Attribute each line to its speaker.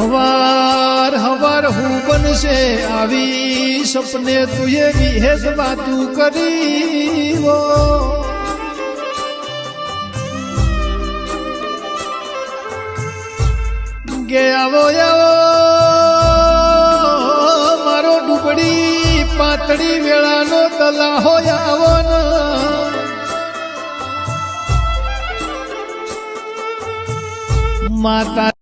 Speaker 1: હવાર હવાર હું બનશે આવી સપને તુએ વિહેજ વાતું કરી હો કે આવો આવો, મારો ડુબડી પાતળી વેળાનો તલાહો આવો ને માતા